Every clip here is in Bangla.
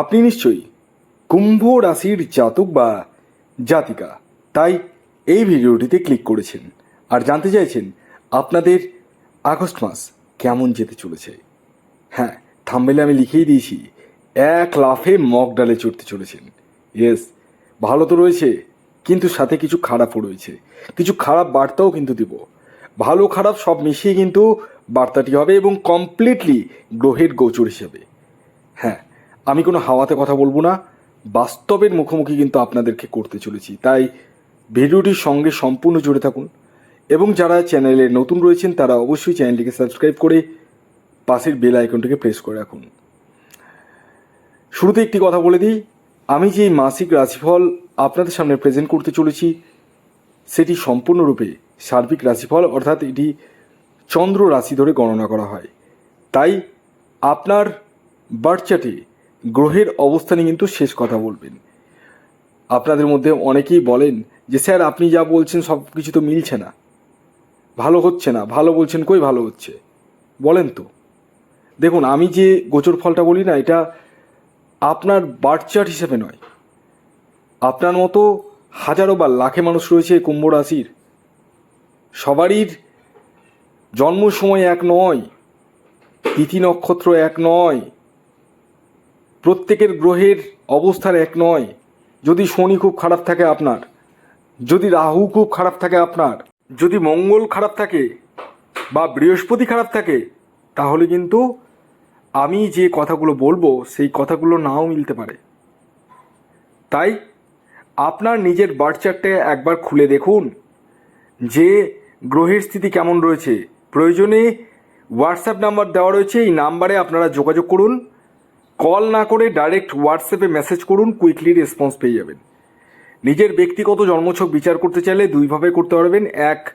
আপনি নিশ্চয়ই কুম্ভ রাশির জাতক বা জাতিকা, তাই এই ভিডিওটিতে ক্লিক করেছেন আর জানতে চাইছেন আপনাদের আগস্ট মাস কেমন যেতে চলেছে। হ্যাঁ থাম্বেলে আমি লিখেই দিয়েছি, এক লাফে মগ ডালে চড়তে চলেছেন। ইয়েস ভালো তো রয়েছে, কিন্তু সাথে কিছু খারাপও রয়েছে। কিছু খারাপ বার্তাও কিন্তু দিব। ভালো খারাপ সব মিশিয়ে কিন্তু বার্তাটি হবে এবং কমপ্লিটলি গ্রহের গোচর হিসাবে। হ্যাঁ আমি কোনো হাওয়াতে কথা বলব না। বাস্তবের মুখোমুখি কিন্তু আপনাদেরকে করতে চলেছি। তাই ভিডিওটির সঙ্গে সম্পূর্ণ জুড়ে থাকুন এবং যারা চ্যানেলে নতুন রয়েছেন, তারা অবশ্যই চ্যানেলটিকে সাবস্ক্রাইব করে পাশের বেল আইকনটিকে প্রেস করে রাখুন। শুরুতে একটি কথা বলে দিই। আমি যে মাসিক রাশিফল আপনাদের সামনে প্রেজেন্ট করতে চলেছি, সেটি সম্পূর্ণরূপে সার্বিক রাশিফল, অর্থাৎ এটি চন্দ্র রাশি ধরে গণনা করা হয়। তাই আপনার বার্থ চার্টে গ্রহের অবস্থানে কিন্তু শেষ কথা বলবেন। আপনাদের মধ্যে অনেকেই বলেন যে, স্যার, আপনি যা বলছেন সব কিছু তো মিলছে না। ভালো হচ্ছে না। ভালো বলছেন কই ভালো হচ্ছে? বলেন তো। দেখুন, আমি যে গোচর ফলটা বলি না, এটা আপনার বার্থ চার্ট হিসেবে নয়। আপনার মতো হাজারো বা লাখে মানুষ রয়েছে কুম্ভ রাশির। সবারই জন্ম সময় এক নয়, তিথি নক্ষত্র এক নয় প্রত্যেকের গ্রহের অবস্থান এক নয়। যদি শনি খুব খারাপ থাকে আপনার, যদি রাহু খুব খারাপ থাকে আপনার, যদি মঙ্গল খারাপ থাকে বা বৃহস্পতি খারাপ থাকে, তাহলে কিন্তু আমি যে কথাগুলো বলব সেই কথাগুলো নাও মিলতে পারে। তাই আপনার নিজের বার্থ একবার খুলে দেখুন, যে গ্রহের স্থিতি কেমন রয়েছে। প্রয়োজনে হোয়াটসঅ্যাপ নাম্বার দেওয়া রয়েছে, এই নাম্বারে আপনারা যোগাযোগ করুন। কল না করে ডাইরেক্ট হোয়াটসঅ্যাপে মেসেজ করুন, কুইকলি রেসপন্স পেয়ে যাবেন। নিজের ব্যক্তিগত জন্মছক বিচার করতে চাইলে দুইভাবে করতে পারবেন। এক,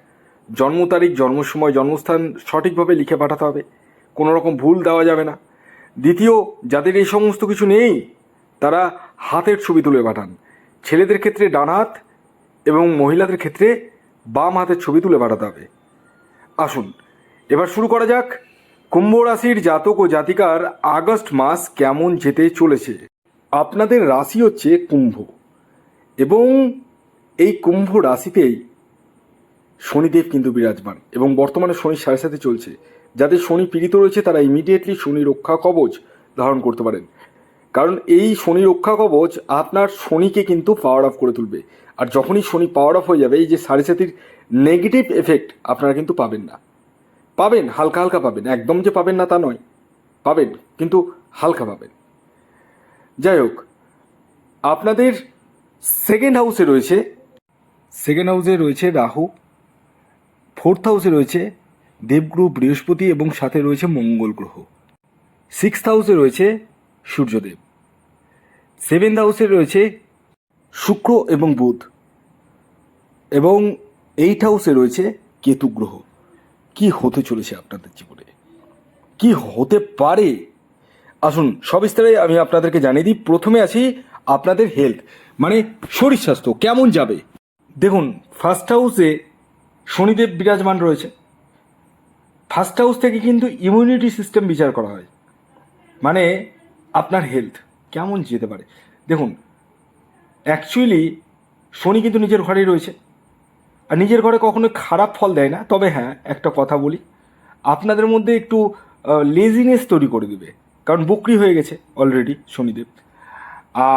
জন্ম তারিখ জন্ম সময় জন্মস্থান সঠিকভাবে লিখে পাঠাতে হবে। কোনো রকম ভুল দেওয়া যাবে না। দ্বিতীয়, যাদের এই সমস্ত কিছু নেই, তারা হাতের ছবি তুলে পাঠান। ছেলেদের ক্ষেত্রে ডান হাত এবং মহিলাদের ক্ষেত্রে বাম হাতের ছবি তুলে পাঠাতে হবে। আসুন, এবার শুরু করা যাক। কুম্ভ রাশির জাতক ও জাতিকার আগস্ট মাস কেমন যেতে চলেছে? আপনাদের রাশি হচ্ছে কুম্ভ। এবং এই কুম্ভ রাশিতেই শনিদেব কিন্তু বিরাজমান এবং বর্তমানে শনি সাড়ে সাথে চলছে। যাদের শনি পীড়িত রয়েছে, তারা ইমিডিয়েটলি শনি রক্ষা কবচ ধারণ করতে পারেন। কারণ এই শনি রক্ষা কবচ আপনার শনিকে কিন্তু পাওয়ার অফ করে তুলবে। আর যখনই শনি পাওয়ার অফ হয়ে যাবে, এই যে সাড়ে সাতির নেগেটিভ এফেক্ট আপনারা কিন্তু পাবেন না। পাবেন, হালকা হালকা পাবেন। একদম যে পাবেন না তা নয়। পাবেন, কিন্তু হালকা পাবেন। যাই হোক, আপনাদের সেকেন্ড হাউসে রয়েছে সেকেন্ড হাউসে রয়েছে রাহু ফোর্থ হাউসে রয়েছে দেবগ্রহ বৃহস্পতি এবং সাথে রয়েছে মঙ্গল গ্রহ। সিক্সথ হাউসে রয়েছে সূর্যদেব। সেভেন্থ হাউসে রয়েছে শুক্র এবং বুধ এবং এইট হাউসে রয়েছে কেতু গ্রহ। কি হতে চলেছে আপনাদের জীবনে? কি হতে পারে? আসুন, সবিস্তারে আমি আপনাদেরকে জানিয়ে দিই। প্রথমে আছি আপনাদের হেলথ মানে শরীর স্বাস্থ্য, কেমন যাবে? দেখুন ফার্স্ট হাউসে শনিদেব বিরাজমান রয়েছে। ফার্স্ট হাউস থেকে কিন্তু ইমিউনিটি সিস্টেম বিচার করা হয়। মানে আপনার হেলথ কেমন যেতে পারে? দেখুন অ্যাকচুয়ালি শনি কিন্তু নিজের ঘরেই রয়েছে। আর নিজের ঘরে কখনো খারাপ ফল দেয় না। তবে হ্যাঁ একটা কথা বলি। আপনাদের মধ্যে একটু লেজিনেস তৈরি করে দিবে। কারণ বকরি হয়ে গেছে অলরেডি শনিদেব।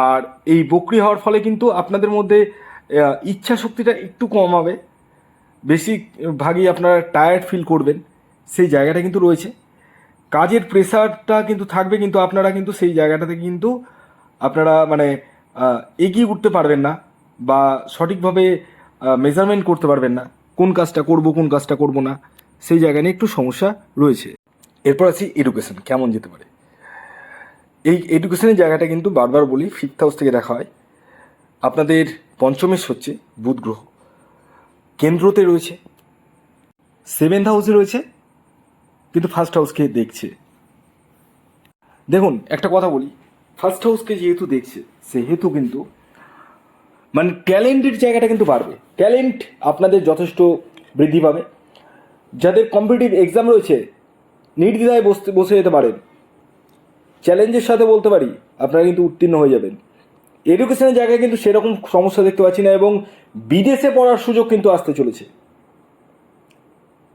আর এই বকরি হওয়ার ফলে কিন্তু আপনাদের মধ্যে ইচ্ছা শক্তিটা একটু কম হবে বেশি ভাগই আপনারা টায়ার্ড ফিল করবেন। সেই জায়গাটা কিন্তু রয়েছে। কাজের প্রেশারটা কিন্তু থাকবে, কিন্তু আপনারা কিন্তু সেই জায়গাটাতে কিন্তু আপনারা মানে এগিয়ে উঠতে পারবেন না। বা সঠিকভাবে মেজারমেন্ট করতে পারবেন না। কোন কাজটা করব, কোন কাজটা করব না, সেই জায়গা নিয়ে একটু সমস্যা রয়েছে। এরপর আছি এডুকেশন কেমন যেতে পারে? এই এডুকেশনের জায়গাটা কিন্তু বারবার বলি ফিফথ হাউস থেকে দেখা হয়। আপনাদের পঞ্চমেশ হচ্ছে বুধ গ্রহ। কেন্দ্রতে রয়েছে। সেভেন্থ হাউসে রয়েছে, কিন্তু ফার্স্ট হাউসকে দেখছে। দেখুন, একটা কথা বলি ফার্স্ট হাউসকে যেহেতু দেখছে, সেহেতু কিন্তু মানে ট্যালেন্টের জায়গাটা কিন্তু বাড়বে। ট্যালেন্ট আপনাদের যথেষ্ট বৃদ্ধি পাবে। যাদের কম্পিটিটিভ এক্সাম রয়েছে, নির্দ্বিধায় বসতে, বসে যেতে পারেন। চ্যালেঞ্জের সাথে বলতে পারি, আপনারা কিন্তু উত্তীর্ণ হয়ে যাবেন। এডুকেশনের জায়গায় কিন্তু সেরকম সমস্যা দেখতে পাচ্ছি না এবং বিদেশে পড়ার সুযোগ কিন্তু আসতে চলেছে।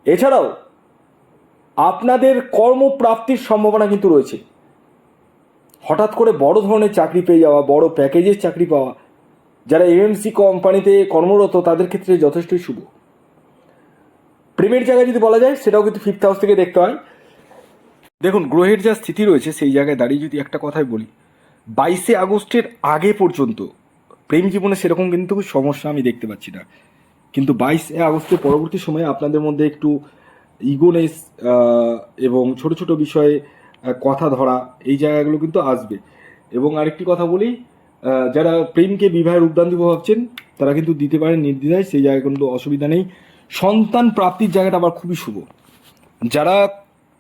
এছাড়াও, আপনাদের কর্মপ্রাপ্তির সম্ভাবনা কিন্তু রয়েছে। হঠাৎ করে বড় ধরনের চাকরি পেয়ে যাওয়া, বড় প্যাকেজের চাকরি পাওয়া যারা এমএমসি কোম্পানিতে কর্মরত, তাদের ক্ষেত্রে যথেষ্টই শুভ। প্রেমের জায়গায় যদি বলা যায়, সেটাও কিন্তু ফিফথ হাউস থেকে দেখতে হয়। দেখুন, গ্রহের যা স্থিতি রয়েছে, সেই জায়গায় দাঁড়িয়ে যদি একটা কথাই বলি, বাইশে আগস্টের আগে পর্যন্ত প্রেম জীবনে সেরকম কিন্তু সমস্যা আমি দেখতে পাচ্ছি না। কিন্তু বাইশে আগস্টের পরবর্তী সময়ে আপনাদের মধ্যে একটু ইগোনেস এবং ছোট ছোট বিষয়ে কথা ধরা, এই জায়গাগুলো কিন্তু আসবে। এবং আরেকটি কথা বলি যারা প্রেমকে বিবাহের উদ্যান দিব ভাবছেন, তারা কিন্তু দিতে পারেন নির্দ্বিধায়, সেই জায়গায় কিন্তু অসুবিধা নেই। সন্তান প্রাপ্তির জায়গাটা আবার খুবই শুভ। যারা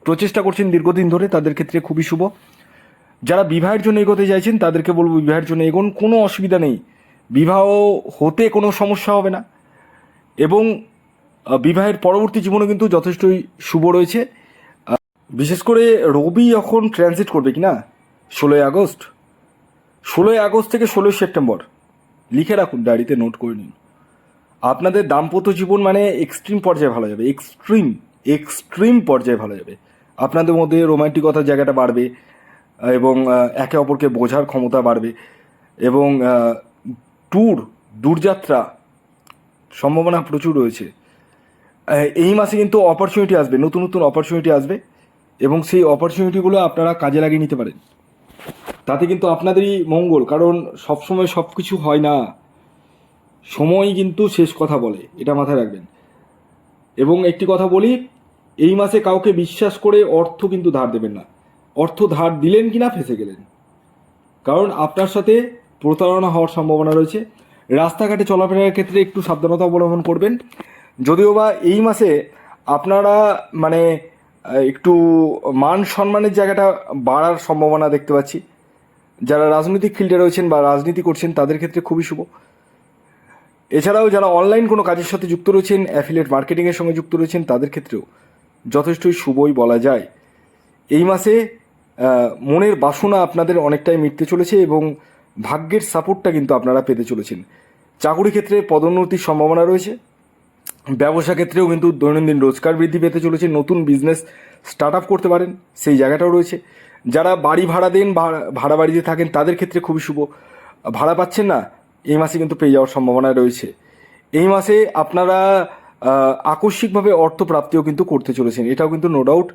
প্রচেষ্টা করছেন দীর্ঘদিন ধরে, তাদের ক্ষেত্রে খুবই শুভ। যারা বিবাহের জন্য এগোতে চাইছেন, তাদেরকে বলব বিবাহের জন্য এগোন, কোনো অসুবিধা নেই। বিবাহ হতে কোনো সমস্যা হবে না। এবং বিবাহের পরবর্তী জীবনে কিন্তু যথেষ্টই শুভ রয়েছে। বিশেষ করে রবি এখন ট্রানজিট করবে কি না ষোলোই আগস্ট? ষোলোই আগস্ট থেকে ষোলোই সেপ্টেম্বর। লিখে রাখুন, ডায়েরিতে নোট করে নিন। আপনাদের দাম্পত্য জীবন মানে এক্সট্রিম পর্যায়ে ভালো যাবে। এক্সট্রিম এক্সট্রিম পর্যায়ে ভালো যাবে। আপনাদের মধ্যে রোমান্টিকতার জায়গাটা বাড়বে এবং একে অপরকে বোঝার ক্ষমতা বাড়বে, এবং ট্যুর, দূরযাত্রা সম্ভাবনা প্রচুর রয়েছে। এই মাসে কিন্তু অপরচুনিটি আসবে, নতুন নতুন অপরচুনিটি আসবে, এবং সেই অপরচুনিটিগুলো আপনারা কাজে লাগিয়ে নিতে পারেন। তাতে কিন্তু আপনাদেরই মঙ্গল, কারণ সবসময় সব কিছু হয় না। সময় কিন্তু শেষ কথা বলে, এটা মাথায় রাখবেন। এবং একটি কথা বলি, এই মাসে কাউকে বিশ্বাস করে অর্থ কিন্তু ধার দেবেন না। অর্থ ধার দিলেন কি না ফেসে গেলেন। কারণ আপনার সাথে প্রতারণা হওয়ার সম্ভাবনা রয়েছে। রাস্তাঘাটে চলাফেরার ক্ষেত্রে একটু সাবধানতা অবলম্বন করবেন। যদিও বা এই মাসে আপনারা মানে একটু মান সম্মানের জায়গাটা বাড়ার সম্ভাবনা দেখতে পাচ্ছি। যারা রাজনৈতিক ফিল্ডে রয়েছেন বা রাজনীতি করছেন, তাদের ক্ষেত্রে খুবই শুভ। এছাড়াও যারা অনলাইন কোনো কাজের সাথে যুক্ত রয়েছেন অ্যাফিলিয়েট মার্কেটিংয়ের সঙ্গে যুক্ত রয়েছেন, তাদের ক্ষেত্রেও যথেষ্টই শুভই বলা যায়। এই মাসে মনের বাসনা আপনাদের অনেকটাই মিটতে চলেছে এবং ভাগ্যের সাপোর্টটা কিন্তু আপনারা পেতে চলেছেন। চাকুরি ক্ষেত্রে পদোন্নতির সম্ভাবনা রয়েছে। ব্যবসা ক্ষেত্রেও কিন্তু দৈনন্দিন রোজগার বৃদ্ধি পেতে চলেছে। নতুন বিজনেস স্টার্ট আপ করতে পারেন, সেই জায়গাটাও রয়েছে। যারা বাড়ি ভাড়া দেন ভাড়া বাড়িতে থাকেন, তাদের ক্ষেত্রে খুবই শুভ। ভাড়া পাচ্ছেন না, এই মাসে কিন্তু পেয়ে যাওয়ার সম্ভাবনা রয়েছে। এই মাসে আপনারা আকস্মিকভাবে অর্থ প্রাপ্তিও কিন্তু করতে চলেছেন, এটাও কিন্তু নো ডাউট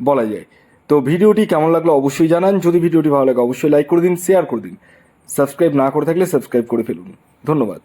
বলা যায়। তো ভিডিওটি কেমন লাগল অবশ্যই জানান, যদি ভিডিওটি ভালো লাগে অবশ্যই লাইক করে দিন শেয়ার করে দিন। সাবস্ক্রাইব না করে থাকলে সাবস্ক্রাইব করে ফেলুন। ধন্যবাদ।